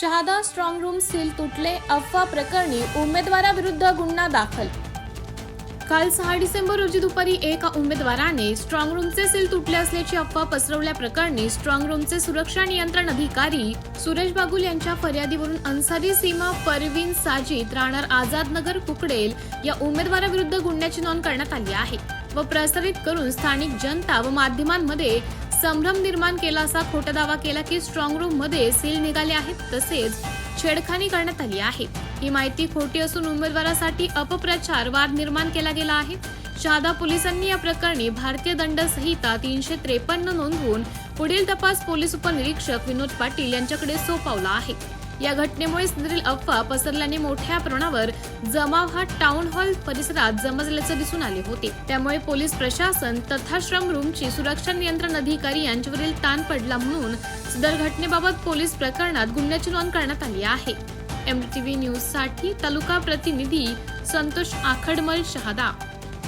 Shahada strong room seal तुटले अफवा प्रकरणी उमेदवाराविरुद्ध गुन्हा दाखल. काल सहा डिसेंबर रोजी दुपारी एका उमेदवाराने स्ट्रॉंग रूमचे सील तुटले असल्याची अफवा पसरवल्याप्रकरणी स्ट्रॉंग रूमचे सुरक्षा नियंत्रण अधिकारी सुरेश बागुल यांच्या फर्यादीवरून अन्सारी सीमा परवीन साजिद राहणार आझाद नगर कुकडेल या उमेदवाराविरुद्ध गुन्ह्याची नोंद करण्यात आली आहे व प्रसारित करून स्थानिक जनता व माध्यमांमध्ये संभ्रम निर्माण केला असा खोटा दावा केला की स्ट्रॉंग रूममध्ये सील निघाले आहेत तसेच छेडखानी करण्यात आली आहे. ही माहिती खोटी असून उमेदवारासाठी अपप्रचार वाद निर्माण केला गेला आहे. शहादा पोलिसांनी या प्रकरणी भारतीय दंड संहिता तीनशे त्रेपन्न नोंदवून पुढील तपास पोलीस उपनिरीक्षक विनोद पाटील यांच्याकडे सोपवला आहे. या घटनेमुळे सदरील अफवा पसरल्याने मोठ्या प्रमाणावर जमाव हा टाउन हॉल परिसरात जमजल्याचे दिसून आले होते. त्यामुळे पोलीस प्रशासन तथा श्रम रूमची सुरक्षा नियंत्रण अधिकारी यांच्यावरील ताण पडला म्हणून सदर घटनेबाबत पोलीस प्रकरणात गुन्ह्याची नोंद करण्यात आली आहे. एमटीव्ही न्यूजसाठी तालुका प्रतिनिधी संतोष आखडमल शहादा.